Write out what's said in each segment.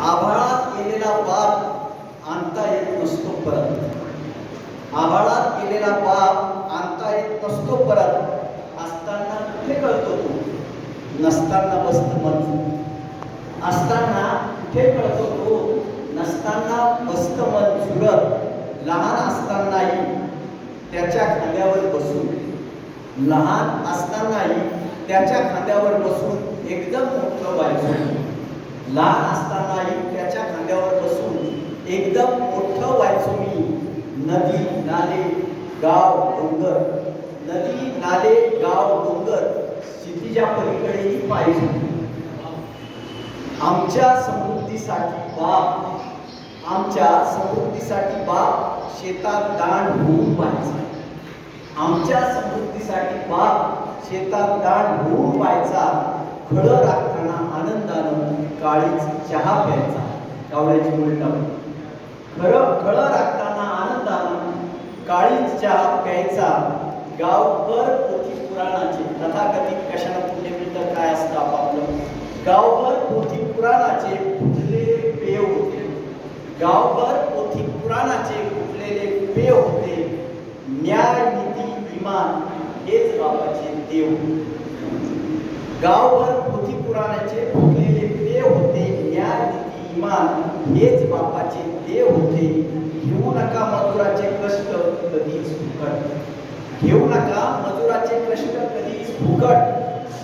आभाळात केलेला पाप आणता येत नसतो परत. आभाळात केलेला पाप आणता येत नसतो परत. असताना कुठे कळतो तो? नसताना बसत मन असताना कुठे कळतो तो? नसताना बसत मन झुरत लहान असतानाही त्याच्या खांद्यावर बसून. लहान असतानाही त्याच्या खांद्यावर बसून एकदम लहान असतानाही त्याच्या खांद्यावर बसून एकदम मोठं व्हायचो मी. नदी नाले गाव डोंगर. नदी नाले गाव डोंगर क्षितिजा पलीकडेही पाहिजे. आमच्या समृद्धीसाठी बाप आमच्या समृद्धीसाठी बाप शेतात दाण होऊन पाहायचा आमच्या समृद्धीसाठी बाप शेतात दाण होऊन पाहायचा खडं राखताना काळीच चहा प्यायचा. कावळ्याची उलटा खरं खळं राखताना आनंदानं काळीच चहा प्यायचा. गावभर पोथी पुराणाचे तथाकथित कशाला पुण्य मिळतं काय असतं आपापलं? गावभर पोथी पुराणाचे फुटलेले पेय होते. गावभर पोथी पुराणाचे फुटलेले पेय होते. न्याय नीती इमान हेच बाबाचे देव गावभर पोथी पुराणाचे फुटलेले पेव होते न्याय निर्माण हेच बापाचे देव होते. घेऊ नका मजुराचे कष्ट कधीच फुकट. घेऊ नका मजुराचे कष्ट कधीच फुकट.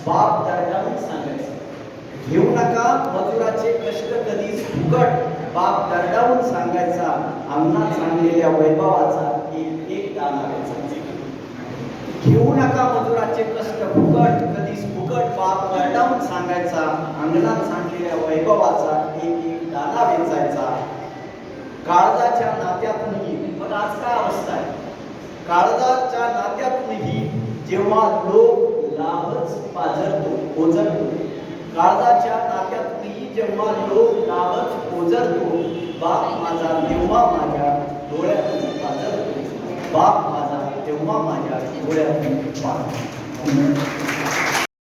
बाप दरडावून सांगायचं. घेऊ नका मजुराचे कष्ट कधीच फुकट. बाप दरडावून सांगायचा अंगणात सांगलेल्या वैभवाचा एक एक दाना घेऊ नका मजुराचे कष्ट फुकट कधीच फुकट. बाप दरडावून सांगायचा अंगणात सांगलेल्या वैभवाचा एक एक दाना वेचायचा काळजाच्या नात्यातूनही मग आज काय अवस्था आहे? काळजाच्या नात्यातूनही जेव्हा लोक लाभच पाझरतो ओझरतो. काळजाच्या नात्यातूनही जेव्हा लोक लाभच ओझरतो. बाप माझा तेव्हा माझ्या डोळ्यातून पाझरतो बाप माझा तेव्हा माझ्या डोळ्यातून पाहतो